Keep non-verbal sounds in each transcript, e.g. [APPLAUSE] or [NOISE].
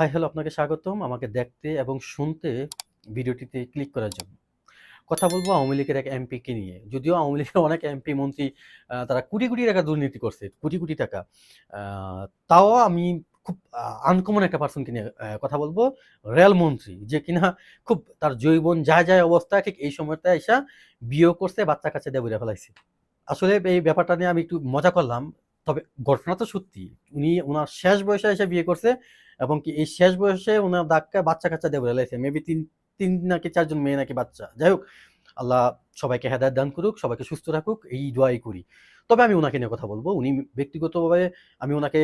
Hi hello আপনাকে স্বাগতম। আমাকে দেখতে এবং শুনতে ভিডিওটিতে ক্লিক করার জন্য। কথা বলব আওয়ামী লীগের এক এমপিকে নিয়ে। যদিও আওয়ামী লীগের [LAUGHS] অনেক এমপি মন্ত্রী তারা কোটি কোটি টাকা দুর্নীতি করছে, কোটি কোটি টাকা। তাও আমি খুব আনকমন একটা পার্সনকে নিয়ে কথা বলব। রেল মন্ত্রী, যে কিনা খুব তার জৈবন যা যায় অবস্থা, ঠিক এই সময়টা এসা বিয়ে করছে, বাচ্চা কাছে দিয়ে বইরা ফেলাইছে। আসলে এই ব্যাপারটা নিয়ে আমি একটু মজা করলাম, তবে ঘটনা তো সত্যি। উনি ওনার শেষ বয়সে এসে বিয়ে করছে এবং কি এই শেষ বয়সে ওনার দাগকে বাচ্চা কাচ্চা দিয়ে বলে লাইছে মেবি তিন তিন নাকি চারজন মেয়ে নাকি বাচ্চা। যাই হোক আল্লাহ সবাইকে হেদায়ত দান করুক সবাইকে সুস্থ রাখুক এই দোয়াই করি। তবে আমি ওনাকে নিয়ে কথা বলব। উনি ব্যক্তিগতভাবে আমি ওনাকে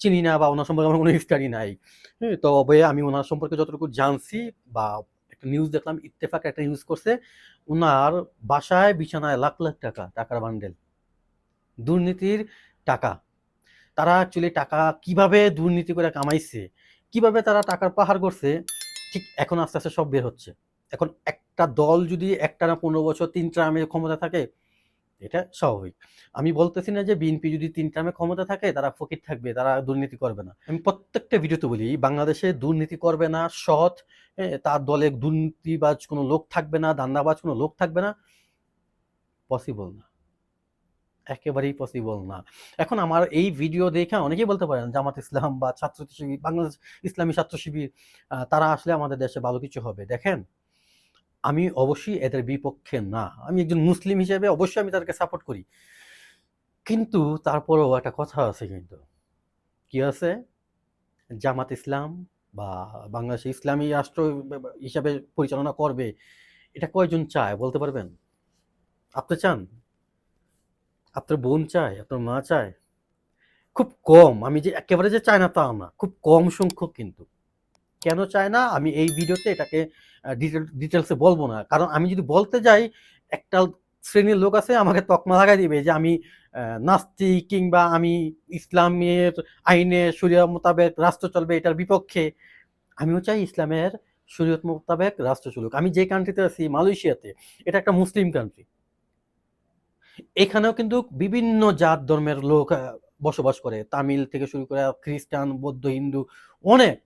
চিনি না বা ওনার সম্পর্কে আমার কোনো হিস্টারি নাই। হ্যাঁ, তবে আমি ওনার সম্পর্কে যতটুকু জানছি বা একটা নিউজ দেখলাম ইত্তেফাক একটা নিউজ করছে ওনার বাসায় বিছানায় লাখ লাখ টাকা টাকার বান্ডেল দুর্নীতির টাকা। তারা অ্যাকচুয়ালি টাকা কীভাবে দুর্নীতি করে কামাইছে? কীভাবে তারা টাকার পাহাড় করছে ঠিক এখন আস্তে আস্তে সব বের হচ্ছে। এখন একটা দল যদি একটা না পনেরো বছর তিন ট্রামে ক্ষমতা থাকে, এটা স্বাভাবিক। আমি বলতেছি না যে বিএনপি যদি তিন ট্রামে ক্ষমতা থাকে, তারা ফকির থাকবে, তারা দুর্নীতি করবে না। আমি প্রত্যেকটা ভিডিওতে বলি, বাংলাদেশে দুর্নীতি করবে না, সৎ তার দলে দুর্নীতিবাজ কোনো লোক থাকবে না, দান্দাবাজ কোনো লোক থাকবে না পসিবল না। একেবারেই পসিবল না। এখন আমার এই ভিডিও দেখে অনেকেই বলতে পারেন, জামাত ইসলাম বা ছাত্র শিবির, বাংলাদেশ ইসলামী ছাত্র শিবির তারা আসলে আমাদের দেশে ভালো কিছু হবে। দেখেন, আমি অবশ্যই এদের বিপক্ষে না। আমি একজন মুসলিম হিসেবে অবশ্যই আমি তাদেরকে সাপোর্ট করি। কিন্তু তারপরেও একটা কথা আছে কিন্তু। কি আছে? জামাত ইসলাম বা বাংলাদেশ ইসলামী রাষ্ট্র হিসাবে পরিচালনা করবে, এটা কয়জন চায় বলতে পারবেন? আপনি চান? আপনার বোন চায়, আপনার মা চায়? খুব কম। আমি যে একেবারে যে চায় না তা না, খুব কম সংখ্যক কিন্তু। কেন চায় না? আমি এই ভিডিওতে এটাকে ডিটেলসে বলব না। কারণ আমি যদি বলতে যাই, একটা শ্রেণির লোক আছে, আমাকে তকমা লাগাই দিবে যে আমি নাস্তিক কিংবা আমি ইসলামের আইনে শরিয়া মোতাবেক রাষ্ট্র চলবে এটার বিপক্ষে। আমিও চাই ইসলামের শরীয়ত মোতাবেক রাষ্ট্র চলুক। আমি যে কান্ট্রিতে আছি, মালয়েশিয়াতে, এটা একটা মুসলিম কান্ট্রি এখানেও কিন্তু বিভিন্ন জাত ধর্মের লোক বসবাস করে। তামিল থেকে শুরু করে খ্রিস্টান, বৌদ্ধ, হিন্দু, অনেক।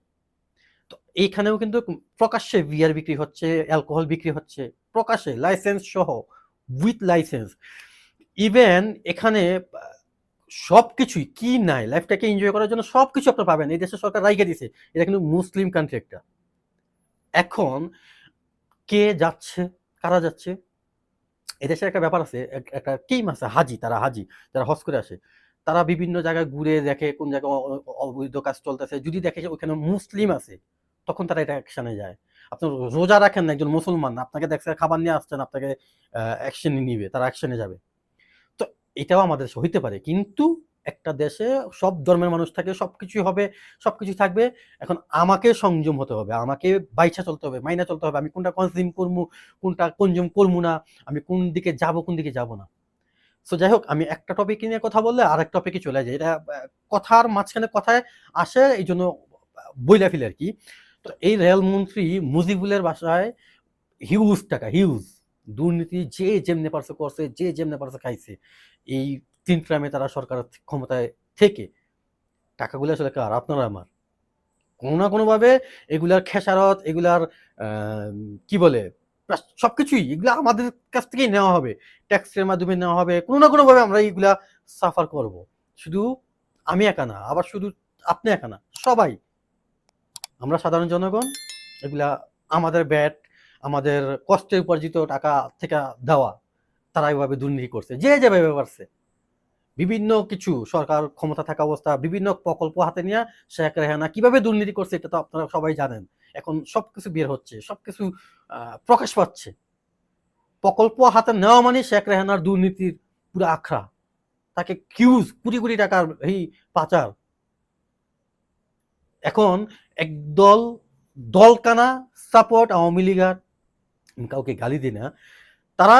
তো এইখানেও কিন্তু প্রকাশ্যে বিয়ার বিক্রি হচ্ছে অ্যালকোহল বিক্রি হচ্ছে, প্রকাশ্যে লাইসেন্স সহ উইথ লাইসেন্স ইভেন এখানে সব কিছুই কি নাই লাইফটাকে এনজয় করার জন্য সব কিছু আপনার পাবেন। এই দেশের সরকার রাইখে দিছে। এটা কিন্তু মুসলিম কান্ট্রি একটা। এখন কে যাচ্ছে, কারা যাচ্ছে? এদেশের একটা ব্যাপার আছে একটা টিম আছে, হাজি, তারা হাজি, যারা হজ করে আসে, তারা বিভিন্ন জায়গায় ঘুরে দেখে কোন জায়গায় অবৈধ কাজ চলতেছে, যদি দেখে ওখানে মুসলিম আছে, তখন তারা এটা অ্যাকশানে যায়। আপনি রোজা রাখেন না, একজন মুসলমান, আপনাকে দেখছে খাবার নিয়ে আসছেন আপনাকে অ্যাকশানে নিবে, তারা অ্যাকশানে যাবে। তো এটাও আমাদের হইতে পারে, কিন্তু একটা দেশে সব ধর্মের মানুষ থাকে সবকিছু হবে সব কিছু থাকবে। এখন আমাকে সংযম হতে হবে, আমাকে বাইচা চলতে হবে, মাইনা চলতে হবে। আমি কোনটা কনজিউম করব কোনটা কনজিউম করব না, আমি কোন দিকে যাব, কোন দিকে যাব না। সো যাই হোক, আমি একটা টপিক নিয়ে কথা বললে আরেক টপিকে চলে যায়। এটা কথার মাঝখানে কথায় আসে এই জন্য বইলা ফেলে আর কি। তো এই রেলমন্ত্রী মুজিবুলের বাসায় হিউজ টাকা হিউজ দুর্নীতি যে যেমনে পারছে করছে, যে যেমনে পারছে খাইছে। এই তিন ট্রামে তারা সরকার ক্ষমতায় থেকে টাকাগুলো আসলে কার? আপনার আমার। কোনো না কোনোভাবে এগুলার খেসারত, এগুলার কি বলে সব কিছুই এগুলা আমাদের কাছ থেকেই নেওয়া হবে। ট্যাক্সের মাধ্যমে নেওয়া হবে। কোনো না কোনোভাবে আমরা এইগুলা সাফার করব। শুধু আমি একা না, আবার শুধু আপনি একা না, সবাই। আমরা সাধারণ জনগণ, এগুলা আমাদের ব্যাট, আমাদের কষ্টে উপার্জিত টাকা থেকে দেওয়া, তারা এভাবে দুর্নীতি করছে। যে যেভাবে পারছে। বিভিন্ন কিছু সরকার ক্ষমতা থাকা অবস্থা, বিভিন্ন প্রকল্প হাতে নিয়ে শেখ রেহানা কীভাবে দুর্নীতি করছে এটা তো আপনারা সবাই জানেন। এখন সবকিছু বের হচ্ছে, সবকিছু প্রকাশ পাচ্ছে। প্রকল্প হাতে নেওয়া মানে শেখ রেহানার দুর্নীতির পুরো আখড়া। তাকে কিউজ, কুড়ি কোটি টাকার এই পাচার। এখন একদল দলকানা সাপোর্ট আওয়ামী লীগার কাউকে গালি দিই না, তারা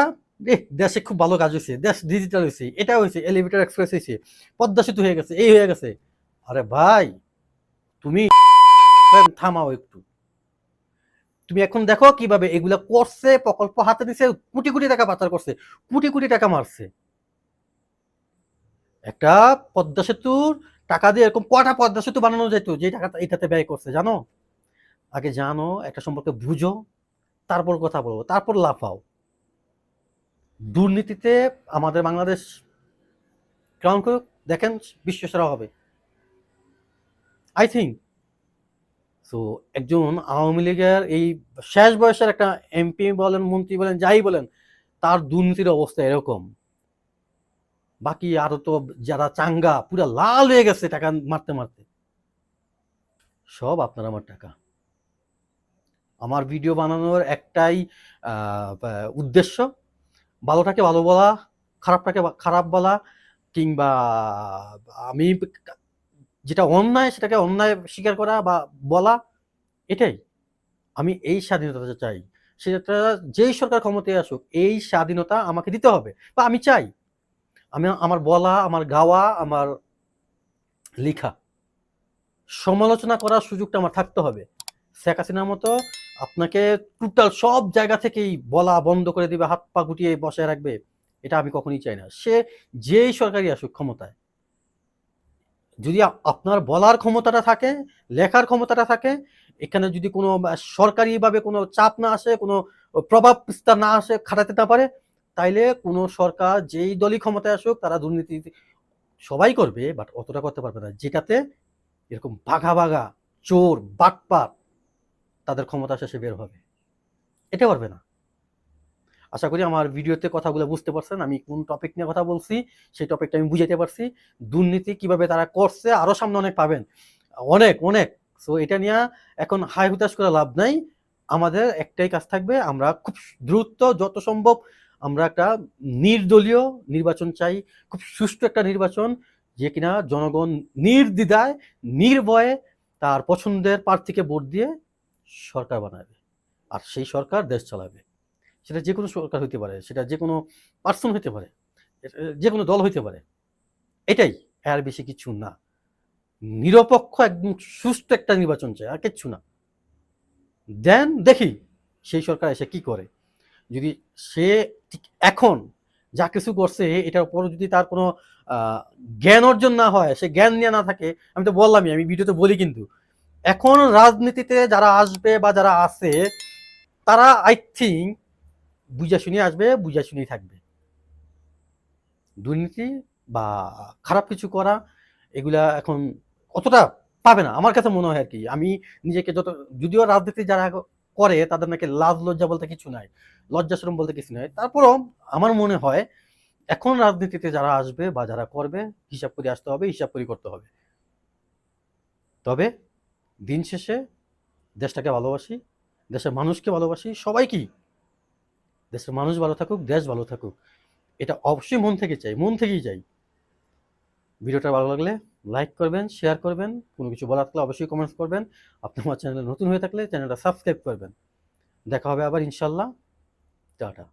দেশে খুব ভালো কাজ হয়েছে দেশ ডিজিটাল হয়েছে এটা হয়েছে এলিভেটার এক্সপ্রেস হয়েছে পদ্মা সেতু হয়ে গেছে, এই হয়ে গেছে। আরে ভাই, তুমি থামাও একটু। তুমি এখন দেখো কীভাবে এগুলা করছে, প্রকল্প হাতে দিছে কোটি কোটি টাকা পাচার করছে, কোটি কোটি টাকা মারছে। একটা পদ্মা সেতুর টাকা দিয়ে এরকম কটা পদ্মা সেতু বানানো যেত যে টাকাটা এটাতে ব্যয় করছে, জানো? আগে জানো, একটা সম্পর্কে বুঝো, তারপর কথা বলব, তারপর লাফাও। দুর্নীতিতে আমাদের বাংলাদেশ কেমন করে দেখেন বিশ্বসেরা হবে। আই থিঙ্ক তো একজন আওয়ামী লীগের এই শেষ বয়সের একটা এমপি বলেন, মন্ত্রী বলেন, যাই বলেন, তার দুর্নীতির অবস্থা এরকম। বাকি আরও তো যারা চাঙ্গা, পুরা লাল হয়ে গেছে টাকা মারতে মারতে। সব আপনার আমার টাকা। আমার ভিডিও বানানোর একটাই উদ্দেশ্য ভালোটাকে ভালো বলা, খারাপটাকে খারাপ বলা, কিংবা আমি যেটা অন্যায় সেটাকে অন্যায় স্বীকার করা বা বলা, এটাই। আমি এই স্বাধীনতা চাই, সেটা যেই সরকার ক্ষমতায় আসুক, এই স্বাধীনতা আমাকে দিতে হবে বা আমি চাই। আমি আমার বলা, আমার গাওয়া, আমার লেখা, সমালোচনা করার সুযোগটা আমার থাকতে হবে। শেখ হাসিনার মতো আপনাকে টোটাল সব জায়গা থেকেই বলা বন্ধ করে দিবে, হাত পা গুটিয়ে বসায় রাখবে, এটা আমি কখনই চাই না। সে যেই সরকারি আসুক ক্ষমতায়, যদি আপনার বলার ক্ষমতাটা থাকে, লেখার ক্ষমতাটা থাকে, এখানে যদি কোনো সরকারিভাবে কোনো চাপ না আসে, কোনো প্রভাব বিস্তার না আসে, খাটাতে না পারে, তাইলে কোনো সরকার যেই দলই ক্ষমতায় আসুক, তারা দুর্নীতি সবাই করবে বাট অতটা করতে পারবে না। যেটাতে এরকম বাঘা বাঘা চোর বাটপাট তাদের ক্ষমতা শেষে বের হবে। এটা পারবে না। আশা করি আমার ভিডিওতে কথাগুলো বুঝতে পারছেন, আমি কোন টপিক নিয়ে কথা বলছি, সেই টপিকটা আমি বুঝাতে পারছি। দুর্নীতি কীভাবে তারা করছে, আরও সামনে অনেক পাবেন। অনেক অনেক। সো এটা নিয়ে এখন হাই হুতাশ করে লাভ নাই। আমাদের একটাই কাজ থাকবে, আমরা খুব দ্রুত, যত সম্ভব আমরা একটা নির্দলীয় নির্বাচন চাই, খুব সুষ্ঠু একটা নির্বাচন, যে কিনা জনগণ নির্দ্বিধায়, নির্ভয়ে তার পছন্দের প্রার্থীকে ভোট দিয়ে সরকার বানাবে। আর সেই সরকার দেশ চালাবে। সেটা যে কোনো সরকার হইতে পারে, সেটা যে কোনো পার্সন হইতে পারে যে কোনো দল হইতে পারে। এটাই আর বেশি কিছু না। নিরপেক্ষ একদম সুস্থ একটা নির্বাচন চাই, আর কিচ্ছু না। দেন দেখি সেই সরকার এসে কি করে। যদি সে ঠিক এখন যা কিছু করছে, এটার উপর যদি তার কোনো জ্ঞান অর্জন না হয়, সে জ্ঞান নিয়ে না থাকে, আমি তো বললামই, আমি ভিডিওতে বলি কিন্তু এখন রাজনীতিতে যারা আসবে বা যারা আছে, তারা আই থিঙ্ক বুঝা শুনে আসবে বুঝা শুনেই থাকবে। দুর্নীতি বা খারাপ কিছু করা, এগুলা এখন অতটা পাবে না। আমার কাছে মনে হয় আর কি, আমি নিজেকে যত, যদিও রাজনীতি যারা করে, তাদের নাকি লাভ লজ্জা বলতে কিছু নাই, লজ্জাশরম বলতে কিছু নাই। তারপরও আমার মনে হয়, এখন রাজনীতিতে যারা আসবে বা যারা করবে, হিসাব করে আসতে হবে, হিসাব করে করতে হবে। তবে দিন শেষে দেশটাকে ভালোবাসি, দেশের মানুষকে ভালোবাসি সবাইকেই দেশের মানুষ ভালো থাকুক, দেশ ভালো থাকুক। এটা অবশ্যই মন থেকে চাই, মন থেকেই চাই ভিডিওটা ভালো লাগলে লাইক করবেন, শেয়ার করবেন, কোনো কিছু বলার থাকলে অবশ্যই কমেন্টস করবেন। আপনি আমার চ্যানেলে নতুন হয়ে থাকলে চ্যানেলটা সাবস্ক্রাইব করবেন। দেখা হবে আবার ইনশাল্লাহ। টাটা।